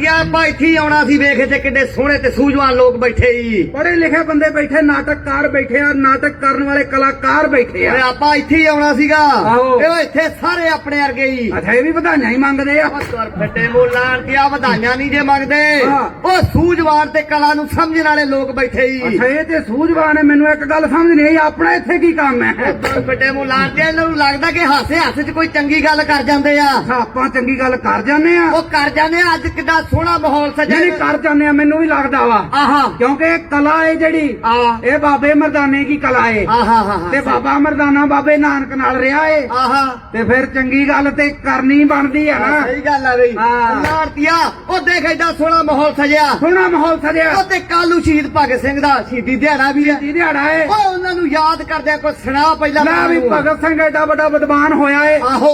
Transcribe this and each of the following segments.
ਲਾੜਤੀਆਂ ਆਪਾਂ ਇੱਥੇ ਹੀ ਆਉਣਾ ਸੀ ਵੇਖ ਤੇ ਕਿੱਡੇ ਸੋਹਣੇ ਤੇ ਸੂਝਵਾਨ ਲੋਕ ਬੈਠੇ ਈ। ਪੜ੍ਹੇ ਲਿਖੇ ਬੰਦੇ ਬੈਠੇ ਨਾਟਕਕਾਰ ਬੈਠੇ ਆ ਨਾਟਕ ਕਰਨ ਵਾਲੇ ਕਲਾਕਾਰ ਬੈਠੇ ਆ। ਓਏ ਆਪਾਂ ਇੱਥੇ ਹੀ ਆਉਣਾ ਸੀਗਾ। ਆਹੋ। ਇੱਥੇ ਸਾਰੇ ਆਪਣੇ ਵਰਗੇ ਹੀ ਅੱਛਾ ਇਹ ਵੀ ਵਧਾਈਆਂ ਹੀ ਮੰਗਦੇ ਆ। ਤੁਰ ਫੱਟੇ ਮੋਲਾਣ ਦੀਆਂ ਵਧਾਈਆਂ ਨਹੀਂ ਜੇ ਮੰਗਦੇ। ਹਾਂ। ਉਹ ਸੂਝਵਾਨ ਤੇ ਕਲਾ ਨੂੰ ਸਮਝਣ ਵਾਲੇ ਲੋਕ ਬੈਠੇ ਹੀ ਅੱਛਾ ਇਹ ਤੇ ਸੂਝਵਾਨ ਹੈ ਮੈਨੂੰ ਇੱਕ ਗੱਲ ਸਮਝ ਨਹੀਂ ਆਈ ਆਪਣਾ ਇੱਥੇ ਕੀ ਕੰਮ ਹੈ? ਤੁਰ ਫੱਟੇ ਮੋਲਾਣ ਤੇ ਇਹਨਾਂ ਨੂੰ ਲੱਗਦਾ ਕਿ ਹਾਸੇ ਹਾਸੇ 'ਚ ਕੋਈ ਚੰਗੀ ਗੱਲ ਕਰ ਜਾਂਦੇ ਆ। ਅੱਛਾ ਆਪਾਂ ਚੰਗੀ ਗੱਲ ਕਰ ਜਾਂਦੇ ਆ। ਉਹ ਕਰ ਜਾਂਦੇ ਆ ਅੱਜ ਕਿੱਡਾ ਸੋਹਣਾ ਮਾਹੌਲ ਸਜਿਆ ਨਹੀਂ ਕਰ ਜਾਂਦੇ ਆ ਮੈਨੂੰ ਵੀ ਲੱਗਦਾ ਵਾ। ਆਹਾ। ਕਿਉਂਕਿ ਇਹ ਕਲਾ ਹੈ ਜਿਹੜੀ ਆ ਇਹ ਬਾਬੇ ਮਰਦਾਨੇ ਕੀ ਕਲਾ ਹੈ ਆਹਾ ਹਾ ਤੇ ਬਾਬਾ ਮਰਦਾਨਾ ਬਾਬੇ ਨਾਨਕ ਨਾਲ ਰਿਹਾ ਏ। ਆਹਾ। ਤੇ ਫਿਰ ਚੰਗੀ ਗੱਲ ਤੇ ਕਰਨੀ ਬਣਦੀ ਆ ਨਾ। ਸਹੀ ਗੱਲ ਆ ਬਈ। ਲਾੜਤੀਆ ਉਹ ਦੇਖ ਐਡਾ ਸੋਹਣਾ ਮਾਹੌਲ ਸਜਿਆ। ਸੋਹਣਾ ਮਾਹੌਲ ਸਜਿਆ। ਉਹ ਤੇ ਕਾਲੂ ਸ਼ਹੀਦ ਭਗਤ ਸਿੰਘ ਦਾ ਸ਼ਹੀਦੀ ਦਿਹਾੜਾ ਵੀ ਹੈ ਕੀ ਦਿਹਾੜਾ ਏ। ਉਹ ਉਹਨਾਂ ਨੂੰ ਯਾਦ ਕਰਦਿਆਂ ਕੋਈ ਸੁਣਾ ਪਹਿਲਾਂ ਲੈ ਵੀ। ਭਗਤ ਸਿੰਘ ਐਡਾ ਵੱਡਾ ਵਿਦਵਾਨ ਹੋਇਆ ਏ। ਆਹੋ।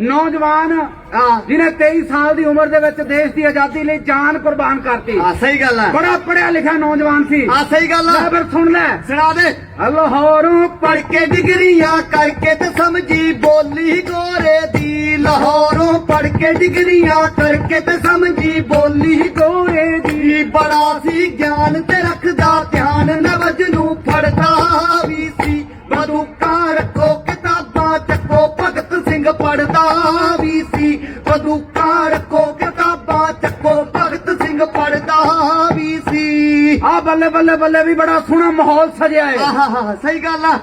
ਨੌਜਵਾਨ ਜਿਹਨੇ 23 ਸਾਲ ਦੀ ਉਮਰ ਦੇ ਵਿੱਚ ਦੇਸ਼ ਦੀ ਆਜ਼ਾਦੀ ਲਈ ਜਾਨ ਕੁਰਬਾਨ ਕਰਤੀ। ਆ ਸਹੀ ਗੱਲ ਆ ਬੜਾ ਪੜਿਆ ਲਿਖਿਆ ਨੌਜਵਾਨ ਸੀ। ਆ ਸਹੀ ਗੱਲ ਲੈ ਆ ਫਿਰ ਸੁਣ ਲੈ। ਸੁਣਾ ਦੇ। ਲਾਹੌਰੋਂ ਪੜ ਕੇ ਡਿਗਰੀਆਂ ਕਰਕੇ ਤੇ ਸਮਝੀ ਬੋਲੀ ਗੋਰੇ ਦੀ। ਲਾਹੌਰੋਂ ਪੜ ਕੇ ਡਿਗਰੀਆਂ ਕਰਕੇ ਤੇ ਸਮਝੀ ਬੋਲੀ ਗੋਰੇ ਦੀ। ਬੜਾ ਸੀ ਗਿਆਨ ਤੇ ਰੱਖਦਾ ਧਿਆਨ ਨਵਜ ਨੂੰ ਫੜਦਾ ਵੀ ਸੀ। ਪੜਦਾ ਵੀ ਬੱਲੇ ਬੱਲੇ ਬੱਲੇ ਵੀ ਬੜਾ ਸੋਹਣਾ ਮਾਹੌਲ ਸਜਿਆ ਹੈ। ਸਹੀ ਗੱਲ ਆ।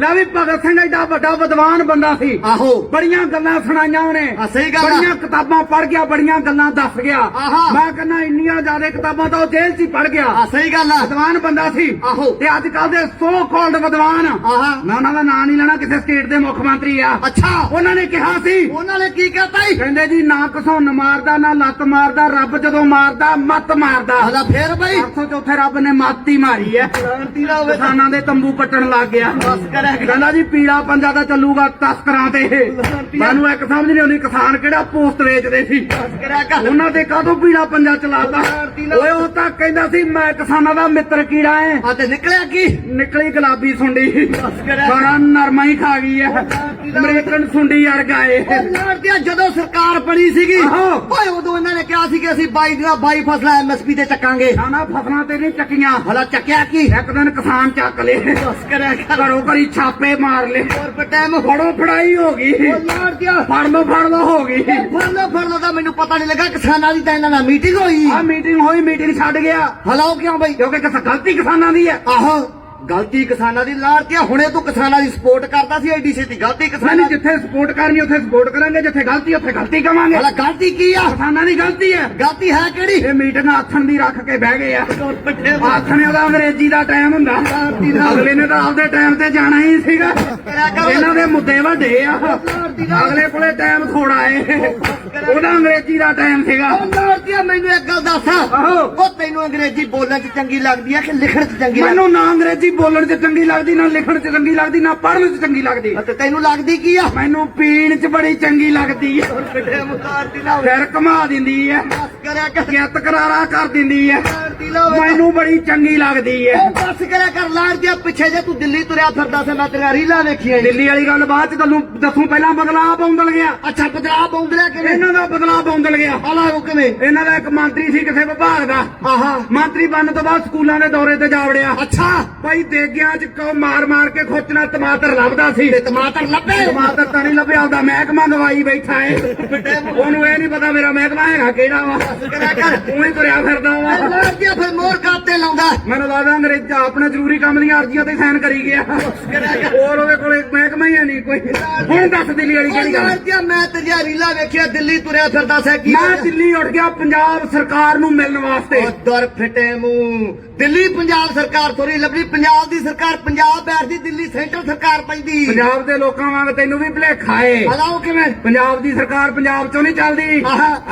ਲੈ ਵੀ ਭਗਤ ਸਿੰਘ ਐਡਾ ਵੱਡਾ ਵਿਦਵਾਨ ਬੰਦਾ ਸੀ। ਆਹੋ। ਬੜੀਆਂ ਗੱਲਾਂ ਸੁਣਾਈਆਂ ਉਹਨੇ। ਬੜੀਆਂ ਕਿਤਾਬਾਂ ਪੜ੍ਹ ਗਿਆ ਬੜੀਆਂ ਗੱਲਾਂ ਦੱਸ ਗਿਆ। ਮੈਂ ਕਹਿੰਦਾ ਇੰਨੀਆਂ ਜ਼ਿਆਦਾ ਕਿਤਾਬਾਂ ਤਾਂ ਉਹ ਜੇਲ੍ਹ 'ਚ ਹੀ ਪੜ੍ਹ ਗਿਆ। ਸਹੀ ਗੱਲ ਆ। ਵਿਦਵਾਨ ਬੰਦਾ ਸੀ। ਆਹੋ। ਤੇ ਅੱਜ ਕੱਲ ਦੇ ਸੋ ਕਾਲਡ ਵਿਦਵਾਨ। ਆਹਾ। ਮੈਂ ਉਹਨਾਂ ਦਾ ਨਾਂ ਨਹੀਂ ਲੈਣਾ ਕਿਸੇ ਸਟੇਟ ਦੇ ਮੁੱਖ ਮੰਤਰੀ ਆ। ਅੱਛਾ। ਉਹਨਾਂ ਨੇ ਕਿਹਾ ਸੀ। ਉਹਨਾਂ ਨੇ ਕੀ ਕਹਤਾ ਜੀ? ਕਹਿੰਦੇ ਜੀ ਨਾ ਘਸੌਣ ਮਾਰਦਾ ਨਾ ਲੱਤ ਮਾਰਦਾ ਰੱਬ ਜਦੋਂ ਮਾਰਦਾ ਮੱਤ ਮਾਰਦਾ। ਫੇਰ ਬਈ। 804 ਉੱਥੇ ਰੱਬ ਨੇ ਮਾਤੀ ਮਾਰੀ ਐ। ਤੀਰਾ ਹੋਵੇ। ਕਿਸਾਨਾਂ ਦੇ ਤੰਬੂ ਕੱਟਣ ਲੱਗ ਗਿਆ। ਕਹਿੰਦਾ ਜੀ ਪੀੜਾ ਪੰਜਾ ਦਾ ਚੱਲੂਗਾ ਤਸਕਰਾਂ ਤੇ। ਮੈਨੂੰ ਇੱਕ ਸਮਝ ਨਹੀਂ ਆਉਂਦੀ ਕਿਸਾਨ ਕਿਹੜਾ ਪੋਸਟ ਵੇਚਦੇ ਸੀ। ਉਹਨਾਂ ਤੇ ਕਾਹਦੋਂ ਪੀੜਾ ਪੰਜਾ ਚਲਾਤਾ? ਓਏ ਕਹਿੰਦਾ ਸੀ ਮੈਂ ਕਿਸਾਨਾਂ ਦਾ ਮਿੱਤਰ ਕੀੜਾ ਐ। ਆ ਤੇ ਨਿਕਲਿਆ ਕੀ? ਨਿਕਲੀ ਗੁਲਾਬੀ ਸੁੰਡੀ। ਬੜਾ ਨਰਮਾ ਹੀ ਖਾ ਗਈ ਐ। ਅਮਰੀਕਨ ਸੁੰਡੀ ਵਰਗਾ ਏ ਲੜਦਿਆ ਜਦੋਂ ਸਰਕਾਰ ਬਣੀ ਸੀਗੀ। ਓਏ ਉਦੋਂ ਇਹਨਾਂ ਨੇ ਕਿਹਾ ਸੀ ਕਿ ਅਸੀਂ 22 ਦੀਆਂ 22 ਫਸਲਾਂ ਐਮਐਸਪੀ ਤੇ ਚੱਕਾਂਗੇ। ਨਾ ਫਸਲਾਂ ਤੇ ਨਹੀਂ ਚੱਕੀਆਂ। ਹਲਾ ਚੱਕਿਆ ਕੀ? ਇੱਕ ਦਿਨ ਕਿਸਾਨ ਚੱਕ ਕਰਿਆ ਕਰ। ਘਰੋਂ ਘਰੀ ਛਾਪੇ ਮਾਰ ਲਏ। ਹੋਰ ਪਰ ਟਾਈਮ ਫੜੋ ਫੜਾਈ ਹੋ ਗਈ। ਲੜਦਿਆ ਫੜ ਲੋ ਫੜ ਲੋ ਹੋ ਗਈ। ਫੜਨਾ ਫੜਨਾ ਤਾਂ ਮੈਨੂੰ ਪਤਾ ਨਹੀਂ ਲੱਗਾ ਕਿਸਾਨਾਂ ਦੀ ਤਾਂ ਇਹਨਾਂ ਨਾਲ ਮੀਟਿੰਗ ਹੋਈ। ਆ ਮੀਟਿੰਗ ਹੋਈ ਮੀਟਿੰਗ ਛੱਡ ਗਿਆ। ਹਲਾਓ ਕਿਉਂ ਬਈ? ਕਿਉਂਕਿ ਕਿਸ ਗਲਤੀ ਕਿਸਾਨਾਂ ਦੀ ਹੈ। ਆਹੋ। ਗਲਤੀ ਕਿਸਾਨਾਂ ਦੀ ਲਾੜਤੀਆ ਹੁਣੇ ਤੂੰ ਕਿਸਾਨਾਂ ਦੀ ਸਪੋਰਟ ਕਰਦਾ ਸੀ ਐਡੀ ਛੇਤੀ। ਗਲਤੀ ਕਿਸਾਨਾਂ ਦੀ ਜਿੱਥੇ ਸਪੋਰਟ ਕਰਨੀ ਉੱਥੇ ਸਪੋਰਟ ਕਰਾਂਗੇ। ਜਿੱਥੇ ਗਲਤੀ ਉੱਥੇ ਗਲਤੀ ਕਵਾਂਗੇ। ਹਲਾ ਗਲਤੀ ਕੀ ਆ? ਕਿਸਾਨਾਂ ਦੀ ਗਲਤੀ ਹੈ। ਗਲਤੀ ਹੈ ਕਿਹੜੀ? ਇਹ ਮੀਟਿੰਗ ਆਥਣ ਦੀ ਰੱਖ ਕੇ ਬਹਿ ਗਏ ਆ। ਆਥਣੇ ਉਹਦਾ ਅੰਗਰੇਜ਼ੀ ਦਾ ਟਾਈਮ ਹੁੰਦਾ। ਅਗਲੇ ਨੇ ਤਾਂ ਆਪਦੇ ਟਾਈਮ ਤੇ ਜਾਣਾ ਹੀ ਸੀਗਾ। ਇਹਨਾਂ ਦੇ ਮੁੱਦੇ ਵੱਡੇ ਆ। ਅਗਲੇ ਕੋਲੇ ਟਾਈਮ ਥੋੜਾ ਏ। ਉਹਦਾ ਅੰਗਰੇਜ਼ੀ ਦਾ ਟਾਈਮ ਸੀਗਾ। ਲਾੜਤੀਆ ਮੈਨੂੰ ਇੱਕ ਗੱਲ ਦੱਸ। ਆਹੋ। ਉਹ ਤੈਨੂੰ ਅੰਗਰੇਜ਼ੀ ਬੋਲਣ ਚ ਚੰਗੀ ਲੱਗਦੀ ਆ ਕਿ ਲਿਖਣ ਚ ਚੰਗੀ ਲੱਗਦੀ? ਮੈਨੂੰ ਨਾ ਅੰਗਰੇਜ਼ੀ ਬੋਲਣ 'ਚ ਚੰਗੀ ਲੱਗਦੀ ਨਾ ਲਿਖਣ 'ਚ ਚੰਗੀ ਲੱਗਦੀ ਨਾ ਪੜ੍ਹਨ 'ਚ ਚੰਗੀ ਲੱਗਦੀ। ਆ ਤੇ ਤੈਨੂੰ ਲੱਗਦੀ ਕੀ ਆ? ਮੈਨੂੰ ਪੀਣ 'ਚ ਬੜੀ ਚੰਗੀ ਲੱਗਦੀ ਹੈ ਨਾ ਸਿਰ ਘੁਮਾ ਦਿੰਦੀ ਹੈ ਬਸ ਕਰਿਆ ਕਰ। ਕਿਤ ਕਰਾਰਾ ਕਰ ਦਿੰਦੀ ਹੈ ਲਾੜਤੀ ਨਾ ਹੋਵੇ। ਮੈਨੂੰ ਬੜੀ ਚੰਗੀ ਲੱਗਦੀ ਹੈ ਉਹ ਬਸ ਕਰਿਆ ਕਰ ਲਾੜਤੀਆ ਪਿੱਛੇ ਜੇ ਤੂੰ ਦਿੱਲੀ ਤੁਰਿਆ ਫਿਰਦਾ ਸੀ ਮੈਂ ਤੇਰੀਆਂ ਰੀਲਾਂ ਵੇਖੀਆਂ। ਦਿੱਲੀ ਵਾਲੀ ਗੱਲ ਬਾਅਦ 'ਚ ਤੁਹਾਨੂੰ ਦੱਸੂ ਪਹਿਲਾਂ ਬਦਲਾਅ ਪੌਂਦਲ ਗਿਆ। ਅੱਛਾ ਪੰਜਾਬ ਆਉਂਦਿਆ ਕਿਵੇਂ? ਇਹਨਾਂ ਦਾ ਬਦਲਾਅ ਪੌਂਦਲ ਗਿਆ। ਹਲਾ ਉਹ ਕਿਵੇਂ। ਇਹਨਾਂ ਦਾ ਇੱਕ ਮੰਤਰੀ ਸੀ ਕਿਸੇ ਵਿਭਾਗ ਦਾ। ਆਹਾ। ਮੰਤਰੀ ਬਣਨ ਤੋਂ ਬਾਅਦ ਸਕੂਲਾਂ ਦੇ ਦੌਰੇ ਤੇ ਜਾ ਵੜਿਆ। ਅੱਛਾ। ਭਾਈ ਦੇਗਿਆਂ 'ਚ ਕੋ ਮਾਰ ਮਾਰ ਕੇ ਖੋਚਣਾ ਟਮਾਟਰ ਲੱਭਦਾ ਸੀ? ਤੇ ਟਮਾਟਰ ਲੱਭੇ? ਟਮਾਟਰ ਤਾਂ ਨਹੀਂ ਲੱਭਿਆ ਉਹਦਾ ਮਹਿਕਮਾ ਦਵਾਈ ਬੈਠਾ ਏ। ਉਹਨੂੰ ਇਹ ਨਹੀਂ ਪਤਾ ਮੇਰਾ ਮਹਿਕਮਾ ਹੈਗਾ ਕਿਹੜਾ ਵਾ। ਕਰਿਆ ਕਰ ਤੂੰ ਹੀ ਤੁਰਿਆ ਫਿਰਦਾ ਵਾ। ਲਾੜਤੀਆ ਫਿਰ ਮੋਰ ਕਾਤੇ ਲਾਉਂਦਾ। ਮੈਨੂੰ ਲੱਗਦਾ ਅੰਗਰੇਜ਼ ਆਪਣੇ ਜ਼ਰੂਰੀ ਕੰਮ ਦੀਆਂ ਅਰਜ਼ੀਆਂ ਤੇ ਸਾਈਨ ਕਰੀ ਗਿਆ। ਹੋਰ ਉਹਦੇ ਕੋਲੇ ਮਹਿਕਮਾ ਹੀ ਨਹੀਂ ਕੋਈ। ਹੁਣ ਦੱਸ ਦਿੱਲੀ ਵਾਲੀ ਕਿਹੜੀ ਗੱਲ? ਮੈਂ ਤੇਰੀਆਂ ਰੀਲਾਂ ਵੇਖਿਆ ਦਿੱਲੀ ਤੁਰਿਆ ਫਿਰਦਾ ਸੀ ਕੀ ਮੈਂ ਦਿੱਲੀ ਉੱਠ ਗਿਆ ਪੰਜਾਬ ਸਰਕਾਰ ਨੂੰ ਮਿਲਣ ਵਾਸਤੇ। ਉਹ ਦਰ ਫਿੱਟੇ ਮੂੰਹ। ਦਿੱਲੀ ਪੰਜਾਬ ਸਰਕਾਰ ਥੋੜੀ ਲੱਭੀ ਪੰਜਾਬ ਦੀ ਸਰਕਾਰ ਪੰਜਾਬ ਬੈਠਦੀ ਦਿੱਲੀ ਸੈਂਟਰ ਸਰਕਾਰ ਪੈਂਦੀ। ਪੰਜਾਬ ਦੇ ਲੋਕਾਂ ਵਾਂਗ ਤੈਨੂੰ ਵੀ ਭੁਲੇਖਾ ਏ। ਹਲਾਓ ਕਿਵੇਂ? ਪੰਜਾਬ ਦੀ ਸਰਕਾਰ ਪੰਜਾਬ ਚੋਂ ਨਹੀਂ ਚੱਲਦੀ।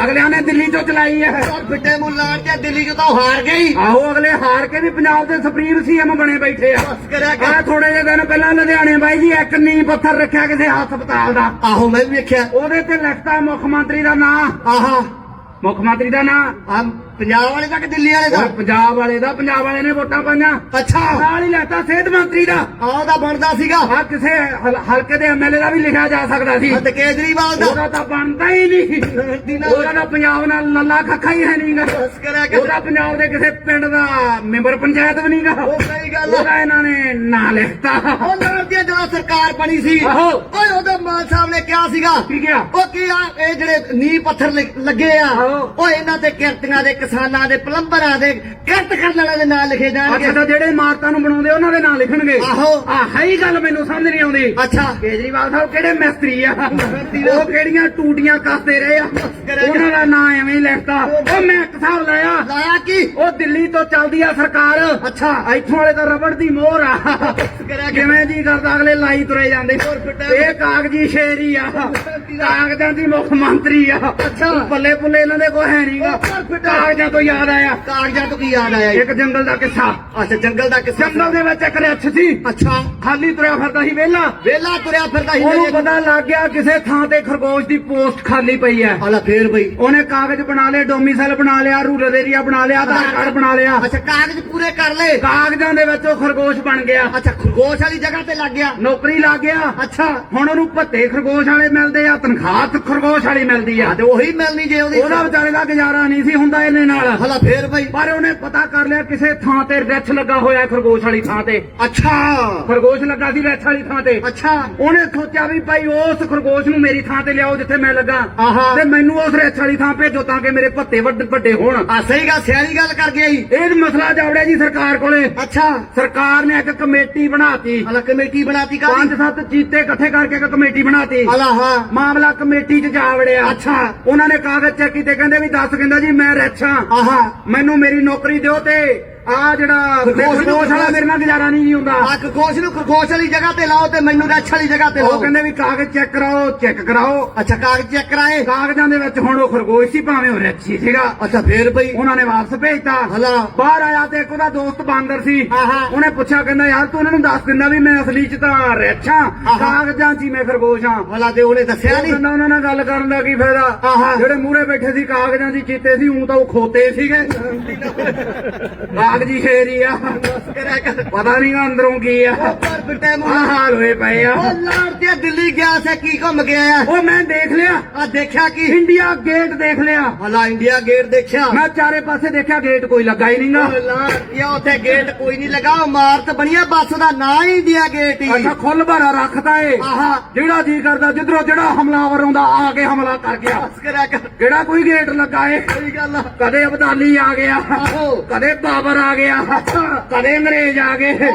ਅਗਲਿਆਂ ਨੇ ਦਿੱਲੀ ਚੋਂ ਚਲਾਈ ਹੈ। ਦਰ ਫਿੱਟੇ ਮੂੰਹ ਲਾੜਤੀਆ ਦਿੱਲੀ ਚ ਤਾਂ ਹਾਰ ਗਈ। ਆਹੋ ਅਗਲੇ ਹਾਰ ਕੇ ਵੀ ਪੰਜਾਬ ਦੇ ਸੁਪਰੀਮ ਸੀਐਮ ਬਣੇ ਬੈਠੇ ਆ। ਬਸ ਕਰਿਆ ਆ ਥੋੜੇ ਜਿਹੇ ਦਿਨ ਪਹਿਲਾਂ ਲੁਧਿਆਣੇ ਬਾਈ ਜੀ ਇੱਕ ਨੀਂਹ ਪੱਥਰ ਰੱਖਿਆ ਕਿਸੇ ਹਸਪਤਾਲ ਦਾ। ਆਹੋ ਮੈਂ ਵੀ ਵੇਖਿਆ। ਉਹਦੇ ਤੇ ਲਿਖਤਾ ਮੁੱਖ ਮੰਤਰੀ ਦਾ ਨਾਂ? ਆਹਾ। ਮੁੱਖ ਮੰਤਰੀ ਦਾ ਨਾਂ? ਆ ਪੰਜਾਬ ਵਾਲੇ ਦਾ ਕਿ ਦਿੱਲੀ ਵਾਲੇ ਦਾ ਪੰਜਾਬ ਵਾਲੇ ਦਾ ਪੰਜਾਬ ਵਾਲੇ ਨੇ ਵੋਟਾਂ ਪਾਈਆਂ। ਅੱਛਾ। ਨਾਲ ਹੀ ਲੈਤਾ ਸਿਹਤ ਮੰਤਰੀ ਦਾ। ਆ ਉਹਦਾ ਬਣਦਾ ਸੀਗਾ। ਆ ਕਿਸੇ ਹਲ- ਹਲਕੇ ਦੇ ਐਮਐਲਏ ਦਾ ਵੀ ਲਿਖਿਆ ਜਾ ਸਕਦਾ ਸੀ। ਤੇ ਕੇਜਰੀਵਾਲ ਦਾ। ਉਹਦਾ ਤਾਂ ਬਣਦਾ ਹੀ ਨਹੀਂ। ਉਹਦਾ ਤਾਂ ਪੰਜਾਬ ਨਾਲ ਲੱਲਾ ਖੱਖਾ ਹੀ ਹੈ ਨਹੀਂਗਾ ਬਸ ਕਰਿਆ ਕਰ। ਉਹਦਾ ਪੰਜਾਬ ਦੇ ਕਿਸੇ ਪਿੰਡ ਦਾ ਮੈਂਬਰ ਪੰਚਾਇਤ ਵੀ ਨਹੀਂਗਾ ਉਹ ਸਹੀ ਗੱਲ ਆ। ਉਹਦਾ ਇਹਨਾਂ ਨੇ ਨਾਂ ਲਿਖਤਾ। ਉਹ ਨਾਲ ਦੀ ਜਦੋਂ ਸਰਕਾਰ ਬਣੀ ਸੀ। ਆਹੋ। ਓਏ ਉਹਦੇ ਮਾਨ ਸਾਹਿਬ ਨੇ ਕਿਹਾ ਸੀਗਾ। ਕੀ ਗਿਆ ਉਹ ਕੀ ਆ ਇਹ ਜਿਹੜੇ ਨੀਂਹ ਪੱਥਰ ਲੱਗ- ਲੱਗੇ ਆ ਆਹੋ। ਉਹ ਇਹਨਾਂ ਤੇ ਕਿਰਤੀਆਂ ਦੇ ਕਿਸਾਨਾਂ ਦੇ ਪਲੰਬਰਾਂ ਦੇ ਕਿਰਤ ਕਰਨ ਵਾਲਿਆਂ ਦੇ ਨਾਂ ਲਿਖੇ ਅੱਛਾ ਜਾਣਗੇ ਤਾਂ ਜਿਹੜੇ ਇਮਾਰਤਾਂ ਨੂੰ ਬਣਾਉਂਦੇ ਉਹਨਾਂ ਦੇ ਨਾਂ ਲਿਖਣਗੇ। ਆਹੋ। ਆਹ ਹੈ ਹੀ ਗੱਲ ਮੈਨੂੰ ਸਮਝ ਨਹੀਂ ਆਉਂਦੀ। ਅੱਛਾ। ਕੇਜਰੀਵਾਲ ਸਾਹਿਬ ਕਿਹੜੇ ਮਿਸਤਰੀ ਆ। ਉਹ ਕਿਹੜੀਆਂ ਟੂਟੀਆਂ ਕੱਸਦੇ ਰਹੇ ਆ? ਉਹਨਾਂ ਦਾ ਨਾਂ ਐਵੇਂ ਹੀ ਲਿਖਤਾ। ਉਹ ਮੈਂ ਇੱਕ ਹਿਸਾਬ ਲਾਇਆ। ਲਾਇਆ ਕੀ? ਉਹ ਦਿੱਲੀ ਤੋਂ ਚੱਲਦੀ ਆ ਸਰਕਾਰ। ਅੱਛਾ। ਇੱਥੋਂ ਵਾਲੇ ਤਾਂ ਰਬੜ ਦੀ ਮੋਹਰ ਆ। ਕਰਿਆ ਕਿ? ਕਿਵੇਂ ਜੀ ਕਰਦਾ ਅਗਲੇ ਲਾਈ ਤੁਰੇ ਜਾਂਦੇ। ਹੋਰ ਫਿੱਟਾ- ਇਹ ਕਾਗਜੀ ਸ਼ੇਰ ਹੀ ਆ। ਕਾਗਜ਼ਾਂ ਦੀ ਮੁੱਖ ਮੰਤਰੀ ਆ। ਅੱਛਾ। ਬੱਲੇ ਪੁੱਲੇ ਇਹਨਾਂ ਦੇ ਕੋਈ ਹੈ ਨਹੀਂਗਾ ਹੋਰ ਫਿੱਟਾ- ਕਾਗਜ਼ਾਂ ਤੋਂ ਯਾਦ ਆਇਆ। ਕਾਗਜ਼ਾਂ ਤੋਂ ਕੀ ਯਾਦ ਆਇਆ? ਇੱਕ ਜੰਗਲ ਦਾ ਕਿੱਸਾ। ਅੱਛਾ ਜੰਗਲ ਦਾ ਕਿੱਸਾ। ਜੰਗਲ ਦੇ ਵਿੱਚ ਇੱਕ ਰਿੱਛ ਸੀ। ਅੱਛਾ। ਖਾਲੀ ਤੁਰਿਆ ਫਿਰਦਾ ਸੀ ਵਿਹਲਾ। ਵੇਲਾ ਤੁਰਿਆ ਫਿਰਦਾ ਸੀ ਉਹਨੂੰ ਪਤਾ ਲੱਗ ਗਿਆ ਕਿਸੇ ਥਾਂ ਤੇ ਖਰਗੋਸ਼ ਦੀ ਪੋਸਟ ਖਾਲੀ ਪਈ ਹੈ। ਹਾਲਾ ਫੇਰ ਬਈ। ਉਹਨੇ ਕਾਗਜ਼ ਬਣਾ ਲਏ ਡੋਮੀਸਾਈਲ ਬਣਾ ਲਿਆ ਰੂਰਲ ਏਰੀਆ ਬਣਾ ਲਿਆ ਆਧਾਰ ਕਾਰਡ ਬਣਾ ਲਿਆ। ਅੱਛਾ ਕਾਗਜ਼ ਪੂਰੇ ਕਰ ਲਏ। ਕਾਗਜ਼ਾਂ ਦੇ ਵਿੱਚ ਉਹ ਖਰਗੋਸ਼ ਬਣ ਗਿਆ। ਅੱਛਾ ਖਰਗੋਸ਼ ਵਾਲੀ ਜਗ੍ਹਾ ਤੇ ਲੱਗ ਗਿਆ। ਨੌਕਰੀ ਲੱਗ ਗਿਆ। ਅੱਛਾ। ਹੁਣ ਉਹਨੂੰ ਭੱਤੇ ਖਰਗੋਸ਼ ਵਾਲੇ ਮਿਲਦੇ ਆ ਤਨਖਾਹ ਖਰਗੋਸ਼ ਵਾਲੀ ਮਿਲਦੀ ਆ। ਤੇ ਉਹੀ ਮਿਲਣੀ ਜੇ ਉਹਦੀ। ਉਹਦਾ ਵਿਚਾਰੇ ਦਾ ਗੁਜ਼ਾਰਾ ਨਹੀਂ ਸੀ ਹੁੰਦਾ ਇਹਨੇ ਨਾਲ। ਹਾਲਾ ਫੇਰ ਬਈ। ਪਰ ਉਹਨੇ ਪਤਾ ਕਰ ਲਿਆ ਕਿਸੇ ਥਾਂ ਤੇ ਰਿੱਛ ਲੱਗਾ ਹੋਇਆ ਖਰਗੋਸ਼ ਵਾਲੀ ਥਾਂ ਤੇ। ਅੱਛਾ। ਖਰਗੋਸ਼ ਲੱਗਾ ਸੀ ਰਿੱਛ ਵਾਲੀ ਥਾਂ ਤੇ। ਅੱਛਾ। ਉਹਨੇ ਸੋਚਿਆ ਵੀ ਭਾਈ ਉਸ ਖਰਗੋਸ਼ ਨੂੰ ਮੇਰੀ ਥਾਂ ਤੇ ਲਿਆਓ ਜਿੱਥੇ ਮੈਂ ਲੱਗਾ। ਆਹਾ। ਤੇ ਮੈਨੂੰ ਉਸ ਰਿੱਛ ਵਾਲੀ ਥਾਂ ਭੇਜੋ ਤਾਂ ਕਿ ਮੇਰੇ ਭੱਤੇ ਵੱਡ ਵੱਡੇ ਹੋਣ। ਆ ਸਹੀ ਗੱਲ ਸਿਆਣੀ ਗੱਲ ਕਰ ਗਿਆ ਜੀ ਇਹ ਮਸਲਾ ਜਾਵੜਿਆ ਜੀ ਸਰਕਾਰ ਕੋਲੇ। ਅੱਛਾ। ਸਰਕਾਰ ਨੇ ਇੱਕ ਕਮੇਟੀ ਬਣਾਤੀ। ਹਾਲਾ ਕਮੇਟੀ ਬਣਾਤੀ ਪੰਜ ਕਾਦੀ ਸੱਤ ਚੀਤੇ ਇਕੱਠੇ ਕਰਕੇ ਇੱਕ ਕਮੇਟੀ ਬਣਾਤੀ। ਹਾਲਾ ਹਾਂ। ਮਾਮਲਾ ਕਮੇਟੀ 'ਚ ਜਾ ਵੜਿਆ ਅੱਛਾ। ਉਹਨਾਂ ਨੇ ਕਾਗਜ਼ ਚੈੱਕ ਕੀਤੇ ਕਹਿੰਦੇ ਵੀ ਦੱਸ ਕਹਿੰਦਾ ਜੀ ਮੈਂ ਰਿੱਛਾਂ ਆਹਾ ਮੈਨੂੰ ਮੇਰੀ ਨੌਕਰੀ ਦਿਓ ਤੇ ਆ ਜਿਹੜਾ ਖਰਗੋਸ਼ ਵਾਲਾ ਮੇਰੇ ਨਾਲ ਗੁਜ਼ਾਰਾ ਨਹੀਂ ਜੀ ਹੁੰਦਾ। ਆ ਖਰਗੋਸ਼ ਨੂੰ ਖਰਗੋਸ਼ ਵਾਲੀ ਜਗ੍ਹਾ ਤੇ ਲਾਓ ਤੇ ਮੈਨੂੰ ਰੱਛ ਵਾਲੀ ਜਗ੍ਹਾ ਤੇ ਉਹ ਲਾਓ। ਕਹਿੰਦੇ ਵੀ ਕਾਗਜ਼ ਚੈੱਕ ਕਰਾਓ ਚੈੱਕ ਕਰਾਓ। ਅੱਛਾ ਕਾਗਜ਼ ਚੈੱਕ ਕਰਾਏ। ਕਾਗਜ਼ਾਂ ਦੇ ਵਿੱਚ ਹੁਣ ਉਹ ਖਰਗੋਸ਼ ਸੀ ਭਾਵੇਂ ਉਹ ਰਿੱਛੀ ਸੀਗਾ। ਅੱਛਾ ਫੇਰ ਬਈ। ਉਹਨਾਂ ਨੇ ਵਾਪਸ ਭੇਜਤਾ। ਹਲਾ। ਬਾਹਰ ਆਇਆ ਤੇ ਇੱਕ ਉਹਦਾ ਦੋਸਤ ਬਾਂਦਰ ਸੀ। ਉਹਨੇ ਪੁੱਛਿਆ ਕਹਿੰਦਾ ਯਾਰ ਤੂੰ ਉਹਨਾਂ ਨੂੰ ਦੱਸ ਦਿੰਦਾ ਵੀ ਮੈਂ ਅਸਲੀ ਚ ਤਾਂ ਰਿੱਛਾਂ। ਕਾਗਜ਼ਾਂ 'ਚ ਹੀ ਮੈਂ ਖਰਗੋਸ਼ ਹਾਂ। ਹਲਾ ਤੇ ਉਹਨੇ ਦੱਸਿਆ ਉਹ ਨਹੀਂ? ਕਹਿੰਦਾ ਉਹਨਾਂ ਨਾਲ ਗੱਲ ਕਰਨ ਦਾ ਕੀ ਫਾਇਦਾ। ਜਿਹੜੇ ਮੂਹਰੇ ਬੈਠੇ ਸੀ ਕਾਗਜ਼ਾਂ ਦੀ ਚੀਤੇ ਸੀ ਉਂ ਤਾਂ ਉਹ ਖੋਤੇ ਸੀਗੇ। ਕਾਗਜ਼ੀ ਸ਼ੇਰ ਹੀ ਆ। ਪਤਾ ਨਹੀਂ ਅੰਦਰੋਂ ਕੀ ਆ। ਉਹ ਪਰ ਬਿਟੇ ਆ ਮੂੰਹ ਹਾਲ ਹੋਏ ਪਏ ਆ। ਉਹ ਲਾੜ ਤੇ ਦਿੱਲੀ ਗਿਆ ਸੀ ਕੀ ਘੁੰਮ ਗਿਆ ਆ ਉਹ ਮੈਂ ਦੇਖ ਲਿਆ। ਆ ਦੇਖਿਆ ਕੀ? ਇੰਡੀਆ ਗੇਟ ਦੇਖ ਲਿਆ। ਹਲਾ ਇੰਡੀਆ ਗੇਟ ਦੇਖਿਆ? ਮੈਂ ਚਾਰੇ ਪਾਸੇ ਦੇਖਿਆ ਗੇਟ ਕੋਈ ਲੱਗਾ ਹੀ ਨਹੀਂਗਾ ਉਹ ਲਾੜ ਤੇ ਉੱਥੇ ਗੇਟ ਕੋਈ ਨਹੀਂ ਲੱਗਾ। ਉਹ ਇਮਾਰਤ ਬਣੀਆ ਬੱਸ ਦਾ ਨਾਂ ਹੀ ਇੰਡੀਆ ਗੇਟ ਹੀ। ਅੱਛਾ ਖੁੱਲ ਭਰਾ ਰੱਖਦਾ ਏ। ਆਹਾ। ਜਿਹੜਾ ਜੀ ਕਰਦਾ ਜਿੱਧਰੋਂ ਜਿਹੜਾ ਹਮਲਾਵਰ ਆਉਂਦਾ ਆ ਕੇ ਹਮਲਾ ਕਰ ਗਿਆ। ਕਿਹੜਾ ਕੋਈ ਗੇਟ ਲੱਗਾ ਏ ਸਹੀ ਗੱਲ ਕਦੇ ਅਬਦਾਲੀ ਆ ਗਿਆ। ਆਹੋ। ਕਦੇ ਬਾਬਰ ਆ ਗਿਆ। ਕਦੇ ਅੰਗਰੇਜ਼ ਆ ਗਏ।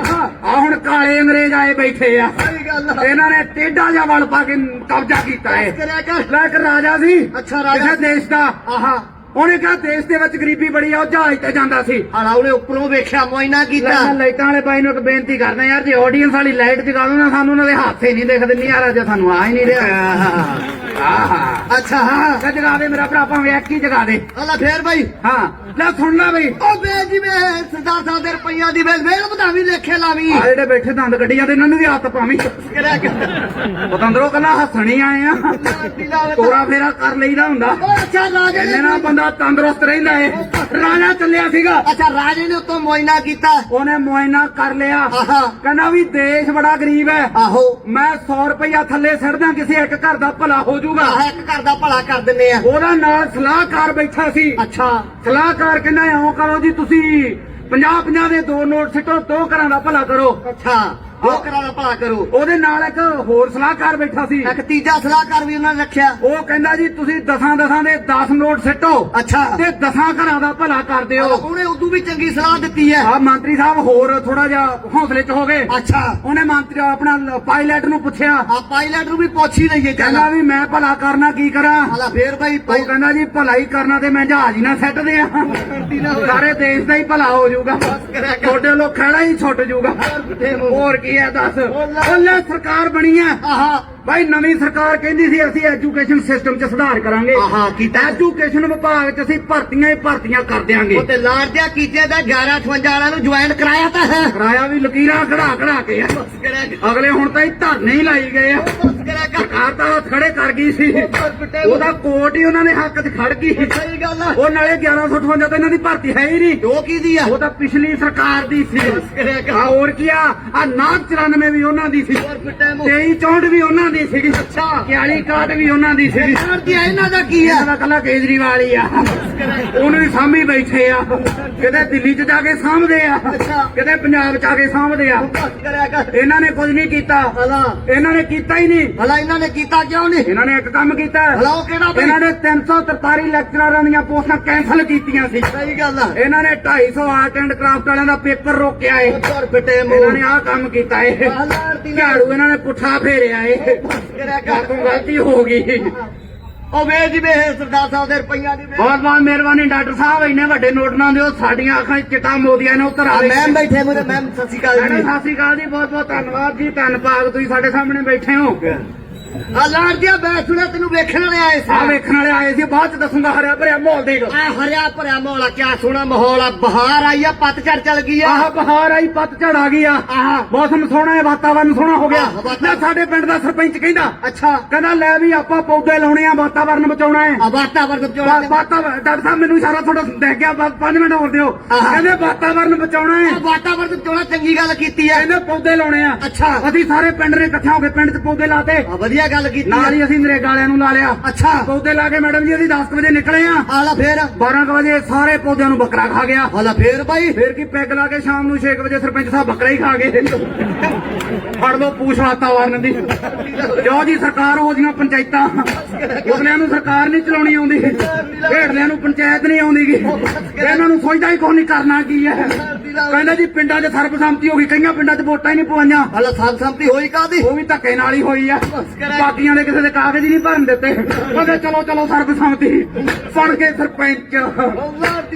ਆ ਹੁਣ ਕਾਲੇ ਅੰਗਰੇਜ਼ ਆਏ ਬੈਠੇ ਆ। ਸਹੀ ਗੱਲ ਆ। ਇਹਨਾਂ ਨੇ ਟੇਡਾ ਜਿਹਾ ਵਲ ਪਾ ਕੇ ਕਬਜ਼ਾ ਕੀਤਾ ਕਰਿਆ ਕਰ। ਲੈ ਇੱਕ ਰਾਜਾ ਸੀ। ਅੱਛਾ ਰਾਜਾ ਕਿਸੇ ਦੇਸ਼ ਦਾ। ਆਹਾ। ਉਹਨੇ ਕਿਹਾ ਦੇਸ਼ ਦੇ ਵਿੱਚ ਗਰੀਬੀ ਬੜੀ ਆ ਉਹ ਜਹਾਜ਼ ਤੇ ਜਾਂਦਾ ਸੀ। ਹਲਾ ਉਹਨੇ ਉੱਪਰੋਂ ਵੇਖਿਆ ਮੋਇਨਾ ਕੀਤਾ। ਲੈ ਲਾਈਟਾਂ ਵਾਲੇ ਬਾਈ ਨੂੰ ਇੱਕ ਬੇਨਤੀ ਕਰਦਾ ਯਾਰ ਜੇ ਆਡੀਅנס ਵਾਲੀ ਲਾਈਟ ਜਗਾ ਦੋ ਨਾ ਸਾਨੂੰ ਉਹਨਾਂ ਦੇ ਹੱਥ ਹੀ ਨਹੀਂ ਦਿਖਦੇ ਨਹੀਂ ਯਾਰ ਜੇ ਸਾਨੂੰ ਆ ਹੀ ਨਹੀਂ ਰਿਹਾ। ਆਹਾ ਅੱਛਾ ਹਾਂ ਕਹ ਜਗਾ ਦੇ ਮੇਰਾ ਭਰਾ ਭਾਵੇਂ ਇੱਕ ਹੀ ਜਗਾ ਦੇ। ਹਲਾ ਫੇਰ ਬਈ। ਹਾਂ ਲੈ ਸੁਣ ਲੈ ਬਈ। ਉਹ ਬੇ ਜਿਵੇਂ ਸਰਦਾਰ ਸਾਹਿਬ ਦੇ ਰੁਪਈਆ ਦੀ ਵੇਲ ਵੇਲ ਵਧਾਵੀ ਲੇਖੇ ਲਾਵੀ ਆ ਜਿਹੜੇ ਬੈਠੇ ਦੰਦ ਕੱਢੀ ਜਾਂਦੇ ਇਹਨਾਂ ਨੂੰ ਵੀ ਹੱਥ ਪਾਵੀਂ। ਕਰ ਪਤੰਦਰੋਂ ਕੱਲਾ ਹੱਸਣੀ ਆਏ ਆ। ਤੋਰਾ ਫੇਰਾ ਕਰ ਲਈਦਾ ਹੁੰਦਾ। ਅੱਛਾ ਰਾਜੇ ਨੇ ਨਾਲ ਬੰਦਾ ਤੰਦਰੁਸਤ ਰਹਿੰਦਾ ਏ। ਰਾਜਾ ਚੱਲਿਆ ਸੀਗਾ। ਅੱਛਾ ਰਾਜੇ ਨੇ ਉਤੋਂ ਮੋਇਨਾ ਕੀਤਾ। ਉਹਨੇ ਮੁਆਇਨਾ ਕਰ ਲਿਆ। ਆਹਾ। ਕਹਿੰਦਾ ਵੀ ਦੇਸ਼ ਬੜਾ ਗਰੀਬ ਹੈ। ਆਹੋ। ਮੈਂ 100 ਰੁਪਇਆ ਥੱਲੇ ਸੜਦਾ ਕਿਸੇ ਇੱਕ ਘਰ ਦਾ ਭਲਾ ਹੋ ਜਾਊਗਾ ਆਹ ਇੱਕ ਘਰ ਦਾ ਭਲਾ ਕਰ ਦਿੰਨੇ ਆ। ਉਹਦਾ ਨਾਲ ਸਲਾਹਕਾਰ ਬੈਠਾ ਸੀ। ਅੱਛਾ। ਸਲਾਹਕਾਰ ਕਹਿੰਦਾ ਇਉਂ ਕਰੋ ਜੀ ਤੁਸੀਂ 50 50 ਦੇ ਦੋ ਨੋਟ ਸਿੱਟੋ ਦੋ ਘਰਾਂ ਦਾ ਭਲਾ ਕਰੋ। ਅੱਛਾ। ਉਹ ਦਾ ਭਲਾ ਕਰੋ। ਉਹਦੇ ਨਾਲ ਇੱਕ ਹੋਰ ਸਲਾਹਕਾਰ ਬੈਠਾ ਸੀ। ਇੱਕ ਤੀਜਾ ਸਲਾਹਕਾਰ ਵੀ ਉਹਨਾਂ ਨੇ ਰੱਖਿਆ। ਉਹ ਕਹਿੰਦਾ ਜੀ ਤੁਸੀਂ ਦਸਾਂ ਦਸਾਂ ਦੇ 10 ਨੋਟ ਸਿੱਟੋ ਅੱਛਾ। ਤੇ ਦਸਾਂ ਘਰਾਂ ਦਾ ਭਲਾ ਕਰ ਦਿਓ। ਉਹਨੇ ਉਦੋਂ ਵੀ ਚੰਗੀ ਸਲਾਹ ਦਿੱਤੀ ਹੈ। ਆ ਮੰਤਰੀ ਸਾਹਿਬ ਹੋਰ ਥੋੜਾ ਜਿਹਾ ਹੌਸਲੇ ਚ ਹੋ ਗਏ ਅੱਛਾ। ਉਹਨੇ ਮੰਤਰੀ ਆਪਣਾ ਪਾਇਲਟ ਨੂੰ ਪੁੱਛਿਆ। ਆ ਪਾਇਲਟ ਨੂੰ ਵੀ ਪੁੱਛ ਹੀ ਲਈਏ ਕਹਿੰਦਾ ਵੀ ਮੈਂ ਭਲਾ ਕਰਨਾ ਕੀ ਕਰਾਂ? ਹਲਾ ਫੇਰ ਭਾਈ ਉਹ ਕਹਿੰਦਾ ਜੀ ਭਲਾਈ ਕਰਨਾ ਤੇ ਮੈਂ ਜਹਾਜ਼ ਹੀ ਨਾ ਸੈੱਟ ਦਿਆਂ। ਸਾਰੇ ਦੇਸ਼ ਦਾ ਹੀ ਭਲਾ ਹੋ ਜਾਊਗਾ। ਤੁਹਾਡੇ ਲੋਕ ਖੜਾ ਹੀ ਛੁੱਟ ਜਾਊਗਾ। ਹੋਰ ਕੀ ਹੈ ਦੱਸ ਉਹ ਸਰਕਾਰ ਬਣੀ ਹੈ ਆਹਾ। ਭਾਈ ਨਵੀਂ ਸਰਕਾਰ ਕਹਿੰਦੀ ਸੀ ਅਸੀਂ ਐਜੂਕੇਸ਼ਨ ਸਿਸਟਮ 'ਚ ਸੁਧਾਰ ਕਰਾਂਗੇ। ਆਹਾ, ਕੀਤਾ। ਐਜੂਕੇਸ਼ਨ ਵਿਭਾਗ 'ਚ ਅਸੀਂ ਭਰਤੀਆਂ ਹੀ ਭਰਤੀਆਂ ਕਰ ਦਿਆਂਗੇ। ਉਹ ਤੇ ਲਾਰਜਾ ਕੀਤੇ ਦਾ 1158 ਵਾਲਿਆਂ ਨੂੰ ਜੁਆਇਨ ਕਰਾਇਆ ਤਾਂ ਹੈ। ਕਿਰਾਇਆ ਵੀ ਲਕੀਰਾਂ ਕਢਾ ਕਢਾ ਕੇ। ਆ ਅਗਲੇ ਹੁਣ ਤਾਂ ਹੀ ਧਰਨੇ ਹੀ ਲਾਈ ਗਏ ਆ। ਸਰਕਾਰ ਤਾਂ ਹੱਥ ਖੜੇ ਕਰ ਗਈ ਸੀ। ਉਹਦਾ ਕੋਰਟ ਹੀ ਉਹਨਾਂ ਦੇ ਹੱਕ 'ਚ ਖੜ ਗਈ। ਸਹੀ ਗੱਲ ਆ। ਉਹ ਨਾਲੇ 1158 ਤਾਂ ਇਹਨਾਂ ਦੀ ਭਰਤੀ ਹੈ ਹੀ ਨਹੀਂ। ਉਹ ਕੀ ਦੀ ਆ? ਉਹ ਤਾਂ ਪਿਛਲੀ ਸਰਕਾਰ ਦੀ ਸੀ। ਕਰਿਆ ਕਰ। ਆ ਹੋਰ ਕੀ ਆ? ਆ 994 ਵੀ ਉਹਨਾਂ ਦੀ ਸੀ। ਹੋਰ ਪਿੱਟੇ ਮੂੰਹ 23 64 ਵੀ ਉਹਨਾਂ ਦੀ ਸੀਗੀ ਅੱਛਾ 41 61 ਵੀ ਉਹਨਾਂ ਦੀ ਸੀਗੀ। ਲਾਰਜਾ ਇਹਨਾਂ ਦਾ ਕੀ ਆ? ਇਹਨਾਂ ਦਾ ਕੱਲਾ ਕੇਜਰੀਵਾਲ ਹੀ ਆ। ਉਹਨੂੰ ਵੀ ਸਾਂਭੀ ਬੈਠੇ ਆ। ਕਿਤੇ ਦਿੱਲੀ 'ਚ ਜਾ ਕੇ ਸਾਂਭਦੇ ਆ। ਅੱਛਾ। ਕਿਤੇ ਪੰਜਾਬ 'ਚ ਆ ਕੇ ਸਾਂਭਦੇ ਆ। ਬਸ ਕਰਿਆ ਕਰ। ਇਹਨਾਂ ਨੇ ਕੁਝ ਨਹੀਂ ਕੀਤਾ। ਹਲਾ ਇਹਨਾਂ ਨੇ ਕੀਤਾ ਹੀ ਨਹੀਂ। ਹਲਾ ਇਹਨਾਂ ਨੇ ਕੀਤਾ ਕਿਉਂ ਨਹੀਂ? ਇਹਨਾਂ ਨੇ ਇੱਕ ਕੰਮ ਕੀਤਾ। ਹਲਾ ਉਹ ਕਿਹੜਾ ਬਈ? ਇਹਨਾਂ ਨੇ 343 ਲੈਕਚਰਾਰਾਂ ਦੀਆਂ ਪੋਸਟਾਂ ਕੈਂਸਲ ਕੀਤੀਆਂ ਸੀ। ਸਹੀ ਗੱਲ ਆ। ਇਹਨਾਂ ਨੇ 250 ਆਰਟ ਐਂਡ ਕਰਾਫਟ ਵਾਲਿਆਂ ਦਾ ਪੇਪਰ ਰੋਕਿਆ ਏ। ਇਹਨਾਂ ਮੂੰਹ। ਨੇ ਆਹ ਕੰਮ ਕੀਤਾ ਏ। ਝਾੜੂ ਇਹਨਾਂ ਨੇ ਪੁੱਠਾ ਫੇਰਿਆ ਏ। ਗਲਤੀ ਹੋ ਗਈ। ਉਹ ਵੇਚ ਜਿਵੇਂ ਸਰਦਾਰ ਸਾਹਿਬ ਦੇ ਰੁਪਈਆ ਦੀ ਬਹੁਤ ਬਹੁਤ ਮਿਹਰਬਾਨੀ ਡਾਕਟਰ ਸਾਹਿਬ ਇੰਨੇ ਵੱਡੇ ਨੋਟ ਨਾ ਦਿਓ ਸਾਡੀਆਂ ਅੱਖਾਂ 'ਚ ਚਿੱਟਾ ਮੋਦੀਆਂ ਨੇ ਉਤਰ ਆ ਮੈਮ ਬੈਠੇ ਮੇਰੇ ਮੈਮ ਸਤਿ ਸ਼੍ਰੀ ਅਕਾਲ ਮੈਡਮ ਜੀ। ਸਤਿ ਸ਼੍ਰੀ ਅਕਾਲ ਜੀ ਬਹੁਤ ਬਹੁਤ ਧੰਨਵਾਦ ਜੀ ਧੰਨਵਾਦ ਤੁਸੀਂ ਸਾਡੇ ਸਾਹਮਣੇ ਬੈਠੇ ਹੋ। ਆ ਲਾਰਜਾ ਬੈਠ ਸੁਣਿਆ ਤੈਨੂੰ ਵੇਖਣ ਵਾਲੇ ਆਏ ਆ ਸੀ ਵੇਖਣ ਵਾਲੇ ਆਏ ਸੀ ਬਾਅਦ ਚ ਦੱਸੂਗਾ ਹਰਿਆ ਭਰਿਆ ਮਾਹੌਲ ਦੇਖ ਆ ਹਰਿਆ ਭਰਿਆ ਮਾਹੌਲ ਆ ਕਿਆ ਸੋਹਣਾ ਮਾਹੌਲ ਆ। ਬਹਾਰ ਆਈ ਆ ਪਤਝੜ ਚੱਲ ਗਈ ਆ। ਆਹ ਬਹਾਰ ਆਈ ਪਤਝੜ ਆ ਗਈ ਆ। ਆਹ। ਮੌਸਮ ਸੋਹਣਾ ਹੈ ਵਾਤਾਵਰਨ ਸੋਹਣਾ ਹੋ ਗਿਆ। ਨਾ ਸਾਡੇ ਪਿੰਡ ਦਾ ਸਰਪੰਚ ਕਹਿੰਦਾ ਅੱਛਾ। ਕਹਿੰਦਾ ਲੈ ਵੀ ਆਪਾਂ ਪੌਦੇ ਲਾਉਣੇ ਆ ਵਾਤਾਵਰਨ ਬਚਾਉਣਾ ਹੈ। ਆ ਵਾਤਾਵਰਨ ਬਚਾਉਣਾ ਵਾਤਾਵਰਨ ਡਾਕਟਰ ਸਾਹਿਬ ਮੈਨੂੰ ਸਾਰਾ ਤੁਹਾਡਾ ਦੇਖ ਗਿਆ 5 ਮਿੰਟ ਹੋਰ ਦਿਓ। ਕਹਿੰਦੇ ਵਾਤਾਵਰਨ ਬਚਾਉਣਾ ਹੈ। ਆ ਵਾਤਾਵਰਨ ਬਚਾਉਣਾ ਚੰਗੀ ਗੱਲ ਕੀਤੀ ਆ। ਕਹਿੰਦੇ ਪੌਦੇ ਲਾਉਣੇ ਆ। ਅੱਛਾ। ਅਸੀਂ ਸਾਰੇ ਪਿੰਡ ਨੇ ਇਕੱਠੇ ਹੋ ਕੇ ਪਿੰਡ 'ਚ ਪੌਦੇ ਲਾਤੇ। ਆ ਵਧੀਆ ਗੱਲ ਕੀਤੀ ਨਾਲ ਹੀ ਅਸੀਂ ਨਰੇਗਾ ਵਾਲਿਆਂ ਨੂੰ ਲਾ ਲਿਆ। ਅੱਛਾ। ਪੌਦੇ ਲਾ ਕੇ ਮੈਡਮ ਜੀ ਅਸੀਂ 10 ਵਜੇ ਨਿਕਲੇ ਆ। ਆਲਾ ਫੇਰ। 12 ਕੁ ਵਜੇ ਸਾਰੇ ਪੌਦਿਆਂ ਨੂੰ ਬੱਕਰਾ ਖਾ ਗਿਆ। ਆਲਾ ਫੇਰ ਬਾਈ। ਫਿਰ ਕੀ ਪੈਗ ਲਾ ਕੇ ਸ਼ਾਮ ਨੂੰ 6 ਵਜੇ ਸਰਪੰਚ ਸਾਹਿਬ ਬੱਕਰਾ ਹੀ ਖਾ ਗਏ। ਫੜ ਲੋ ਪੂਛ ਵਾਤਾਵਰਨ ਦੀ ਜੋ ਜੀ ਸਰਕਾਰ ਹੋ ਜੀਆਂ ਪੰਚਾਇਤਾਂ। ਉਸਲਿਆਂ ਨੂੰ ਸਰਕਾਰ ਨਹੀਂ ਚਲਾਉਣੀ ਆਉਂਦੀ। ਹੇਠਲਿਆਂ ਨੂੰ ਪੰਚਾਇਤ ਨਹੀਂ ਆਉਂਦੀਗੀ। ਇਹਨਾਂ ਨੂੰ ਸੋਚਦਾ ਹੀ ਕੋਈ ਨਹੀਂ ਕਰਨਾ ਕੀ ਹੈ। ਕਹਿੰਦਾ ਜੀ ਪਿੰਡਾਂ 'ਚ ਸਰਬਸੰਮਤੀ ਹੋ ਗਈ ਕਈਆਂ ਪਿੰਡਾਂ 'ਚ ਵੋਟਾਂ ਹੀ ਨਹੀਂ ਪਵਾਈਆਂ। ਆਲਾ ਸਾਧ ਸੰਪਤੀ ਹੋਈ ਕਾਦੀ ਉਹ ਵੀ ਧੱਕੇ ਨਾਲ ਹੀ ਹੋਈ ਆ। ਬਾਕੀਆਂ ਦੇ ਕਿਸੇ ਦੇ ਕਾਗਜ਼ ਹੀ ਨਹੀਂ ਭਰਨ ਦਿੱਤੇ। ਕਹਿੰਦੇ ਚਲੋ ਚਲੋ ਸਰਬਸੰਮਤੀ। ਸੁਣ ਕੇ ਸਰਪੰਚ।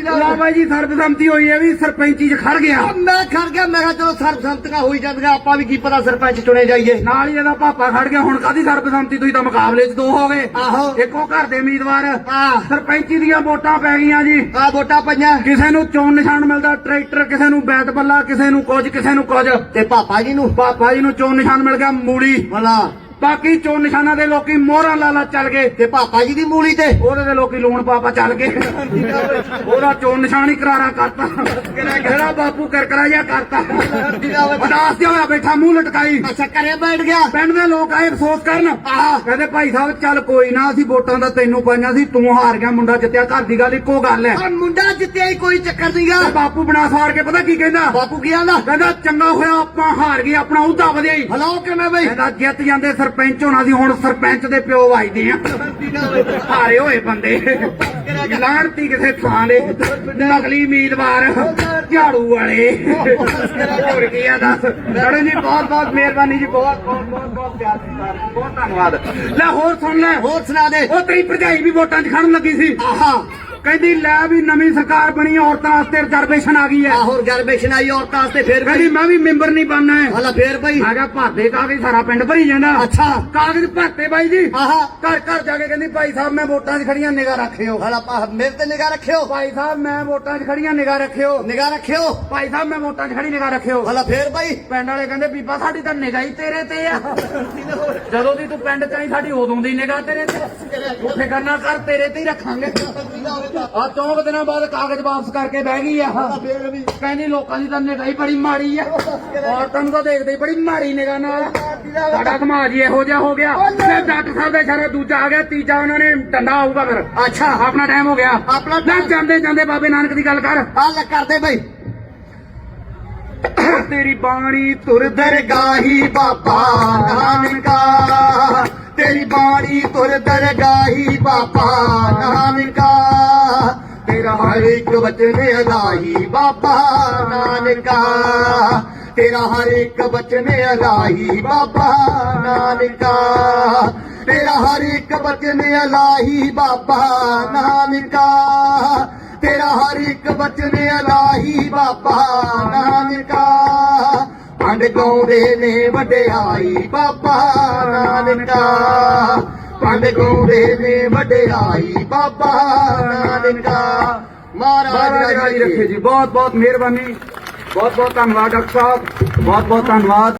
ਲਾ ਬਾਈ ਜੀ ਸਰਬਸੰਮਤੀ ਹੋਈ ਹੈ ਵੀ ਸਰਪੰਚੀ 'ਚ ਖੜ ਗਿਆ। ਮੈਂ ਖੜ ਗਿਆ ਮੈਂ ਕਿਹਾ ਚਲੋ ਸਰਬਸੰਮਤੀਆਂ ਹੋਈ ਜਾਂਦੀਆਂ ਆਪਾਂ ਵੀ ਕੀ ਪਤਾ ਸਰਪੰਚ ਚੁਣੇ ਜਾਈਏ। ਨਾਲ ਹੀ ਇਹਦਾ ਪਾਪਾ ਖੜ ਗਿਆ ਹੁਣ ਕਾਦੀ ਸਰਬਸੰਮਤੀ? ਤੁਸੀਂ ਤਾਂ ਮੁਕਾਬਲੇ 'ਚ ਦੋ ਹੋ ਗਏ ਆਹੋ। ਇੱਕੋ ਘਰ ਦੇ ਉਮੀਦਵਾਰ। ਆ ਸਰਪੰਚੀ ਦੀਆਂ ਵੋਟਾਂ ਪੈ ਗਈਆਂ ਜੀ। ਆ ਵੋਟਾਂ ਪਈਆਂ। ਕਿਸੇ ਨੂੰ ਚੋਣ ਨਿਸ਼ਾਨ ਮਿਲਦਾ ਟਰੈਕਟਰ ਕਿਸੇ ਨੂੰ ਬੈਟ ਬੱਲਾ ਕਿਸੇ ਨੂੰ ਕੁਝ ਕਿਸੇ ਨੂੰ ਕੁਝ। ਤੇ ਪਾਪਾ ਜੀ ਨੂੰ? ਪਾਪਾ ਜੀ ਨੂੰ ਚੋਣ ਨਿਸ਼ਾਨ ਮਿਲ ਗਿਆ ਮੂਲੀ। ਭਲਾ ਬਾਕੀ ਚੋਣ ਨਿਸ਼ਾਨਾਂ ਦੇ ਲੋਕੀ ਮੋਹਰਾਂ ਲਾਲਾ ਚੱਲ ਗਏ। ਤੇ ਪਾਪਾ ਜੀ ਦੀ ਮੂਲੀ ਤੇ? ਉਹਦੇ ਦੇ ਲੋਕੀ ਲੂਣ ਪਾਪਾ ਚੱਲ ਗਏ। ਉਹਦਾ ਚੋਣ ਨਿਸ਼ਾਨ ਹੀ ਕਰਾਰਾ ਕਰਤਾ। ਜਿਹੜਾ ਬਾਪੂ ਕਰਕਰਾ ਜਿਹਾ ਕਰਤਾ। ਉਦਾਸ ਜਿਹਾ ਹੋਇਆ ਬੈਠਾ ਮੂੰਹ ਲਟਕਾਈ। ਅੱਛਾ ਕਰੇ ਬੈਠ ਗਿਆ। ਪਿੰਡ ਦੇ ਲੋਕ ਆਏ ਅਫਸੋਸ ਕਰਨ। ਕਹਿੰਦੇ ਭਾਈ ਸਾਹਿਬ ਚੱਲ ਕੋਈ ਨਾ ਅਸੀਂ ਵੋਟਾਂ ਦਾ ਤੈਨੂੰ ਪਾਈਆਂ ਸੀ ਤੂੰ ਹਾਰ ਗਿਆ ਮੁੰਡਾ ਜਿੱਤਿਆ ਘਰ ਦੀ ਗੱਲ ਇੱਕੋ ਗੱਲ ਹੈ। ਮੁੰਡਾ ਜਿੱਤਿਆ ਹੀ ਕੋਈ ਚੱਕਰ ਨਹੀਂਗਾ ਬਾਪੂ ਬਣਾ ਸਾਰ ਕੇ ਪਤਾ ਕੀ ਕਹਿੰਦਾ? ਬਾਪੂ ਕੀ ਆਂਦਾ? ਕਹਿੰਦਾ ਚੰਗਾ ਹੋਇਆ ਆਪਾਂ ਹਾਰ ਗਏ ਆਪਣਾ ਉਹਦਾ ਵਧਿਆ ਹੀ। ਹਲਾਓ ਕਿਵੇਂ ਬਈ? ਕਹਿੰਦਾ ਜਿੱਤ ਜਾਂਦੇ ਸਰਪੰਚ ਹੋਣਾ ਸੀ ਹੁਣ ਸਰਪੰਚ ਦੇ ਪਿਓ ਵੱਜਦੇ ਆ। ਹਾਰੇ ਹੋਏ ਬੰਦੇ। ਲਾਣਤੀ ਕਿਸੇ ਥਾਂ ਦੇ। ਨਕਲੀ ਉਮੀਦਵਾਰ ਝਾੜੂ ਵਾਲੇ। ਹੋਰ ਕੀ ਆ ਦੱਸ। ਮੈਡਮ ਜੀ ਬਹੁਤ ਬਹੁਤ ਮਿਹਰਬਾਨੀ ਜੀ ਬਹੁਤ ਬਹੁਤ ਬਹੁਤ ਬਹੁਤ ਪਿਆਰ ਸਤਿਕਾਰ ਬਹੁਤ ਧੰਨਵਾਦ। ਲੈ ਹੋਰ ਸੁਣ ਲੈ। ਹੋਰ ਸੁਣਾ ਦੇ। ਉਹ ਤੇਰੀ ਭਰਜਾਈ ਵੀ ਵੋਟਾਂ 'ਚ ਖੜਨ ਲੱਗੀ ਸੀ। ਆਹਾ। ਕਹਿੰਦੀ ਲੈ ਵੀ ਨਵੀਂ ਸਰਕਾਰ ਬਣੀ ਔਰਤਾਂ ਵਾਸਤੇ ਰਿਜ਼ਰਵੇਸ਼ਨ ਆ ਗਈ ਹੈ। ਆ ਹੋਰ ਗਰਬੇਸ਼ਨ ਆਈ ਔਰਤਾਂ ਵਾਸਤੇ ਫੇਰ ਕਹਿੰਦੀ ਮੈਂ ਵੀ ਮੈਂਬਰ ਨਹੀਂ ਬਣਨਾ ਹੈ। ਹਲਾ ਫੇਰ ਬਈ। ਮੈਂ ਕਿਹਾ ਭਾਦੇ ਕਾਗਜ਼ ਸਾਰਾ ਪਿੰਡ ਭਰੀ ਜਾਂਦਾ। ਅੱਛਾ। ਕਾਗਜ਼ ਭਰਤੇ ਬਾਈ ਜੀ। ਆਹਾ। ਘਰ ਘਰ ਜਾ ਕੇ ਕਹਿੰਦੀ ਭਾਈ ਸਾਹਿਬ ਮੈਂ ਵੋਟਾਂ 'ਚ ਖੜੀਆਂ ਨਿਗਾਹ ਰੱਖਿਓ। ਹਲਾ ਪਾ ਮੇਰੇ ਤੇ ਨਿਗਾਹ ਰੱਖਿਓ। ਭਾਈ ਸਾਹਿਬ ਮੈਂ ਵੋਟਾਂ 'ਚ ਖੜੀਆਂ ਨਿਗਾਹ ਰੱਖਿਓ। ਨਿਗਾਹ ਰੱਖਿਓ। ਭਾਈ ਸਾਹਿਬ ਮੈਂ ਵੋਟਾਂ 'ਚ ਖੜੀ ਨਿਗਾਹ ਰੱਖਿਓ। ਹਲਾ ਫੇਰ ਬਈ। ਪਿੰਡ ਵਾਲੇ ਕਹਿੰਦੇ ਬੀਬਾ ਸਾਡੀ ਤਾਂ ਨਿਗਾਹ ਹੀ ਤੇਰੇ ਤੇ ਆ। ਜਦੋਂ ਦੀ ਤੂੰ ਪਿੰਡ 'ਚ ਆਈ ਸਾਡੀ ਉਦੋਂ ਦੀ ਨਿਗਾਹ ਤੇਰੇ ਤੇ ਉੱਥੇ ਕਰਨਾ ਕਰ ਤੇਰੇ ਤੇ ਹੀ ਰੱਖਾਂਗੇ। ਆ ਚੌਂਕ ਦਿਨਾਂ ਬਾਅਦ ਕਾਗਜ਼ ਵਾਪਸ ਕਰਕੇ ਬਹਿ ਗਈ ਆ। ਕਹਿੰਦੀ ਲੋਕਾਂ ਦੀ ਤਾਂ ਨਿਗਾਹ ਬੜੀ ਮਾੜੀ ਆ। ਔਰਤਾਂ ਨੂੰ ਤਾਂ ਦੇਖਦੇ ਹੀ ਬੜੀ ਮਾੜੀ ਨਿਗਾਹ ਨਾਲ। ਸਾਡਾ ਸਮਾਜ ਹੀ ਇਹੋ ਜਿਹਾ ਹੋ ਗਿਆ। ਫਿਰ ਡਾਕਟਰ ਸਾਹਿਬ ਦਾ ਇਸ਼ਾਰਾ ਦੂਜਾ ਆ ਗਿਆ ਤੀਜਾ ਉਹਨਾਂ ਨੇ ਡੰਡਾ ਆਊਗਾ ਫਿਰ। ਅੱਛਾ। ਆਪਣਾ ਟਾਈਮ ਹੋ ਗਿਆ। ਆਪਣਾ ਨਾ ਜਾਂਦੇ ਜਾਂਦੇ ਬਾਬੇ ਨਾਨਕ ਦੀ ਗੱਲ ਕਰ। ਆ ਲੈ ਕਰਦੇ ਬਈ। ਤੇਰੀ ਬਾਣੀ ਤੁਰ ਦਰਗਾਹੀ ਬਾਬਾ ਨਾਨਕਾ ਤੇਰੀ ਬਾਣੀ ਤੁਰ ਦਰਗਾਹੀ ਬਾਬਾ ਨਾਨਕਾ ਤੇਰਾ ਹਰ ਇੱਕ ਵਚਨ ਅਲਾਹੀ ਬਾਬਾ ਨਾਨਕਾ ਤੇਰਾ ਹਰ ਇੱਕ ਵਚਨ ਅਲਾਹੀ ਬਾਬਾ ਨਾਨਕਾ ਤੇਰਾ ਹਰ ਇੱਕ ਵਚਨ ਅਲਾਹੀ ਬਾਬਾ ਨਾਨਕਾ ਤੇਰਾ ਹਰ ਇੱਕ ਬਚਨ ਅਲਾਹੀ ਬਾਬਾ ਨਾਨਕਾ। ਪੰਡ ਗਾਉਂਦੇ ਨੇ ਵਡਿਆਈ ਬਾਬਾ ਨਾਨਕਾ। ਪੰਡ ਗਾਉਂਦੇ ਨੇ ਵਡਿਆਈ ਬਾਬਾ ਨਾਨਕਾ। ਮਹਾਰਾਜ ਰਾਜੀ ਰੱਖੇ ਜੀ। ਬਹੁਤ ਬਹੁਤ ਮਿਹਰਬਾਨੀ। ਬਹੁਤ ਬਹੁਤ ਧੰਨਵਾਦ ਡਾਕਟਰ ਸਾਹਿਬ। ਬਹੁਤ ਬਹੁਤ ਧੰਨਵਾਦ।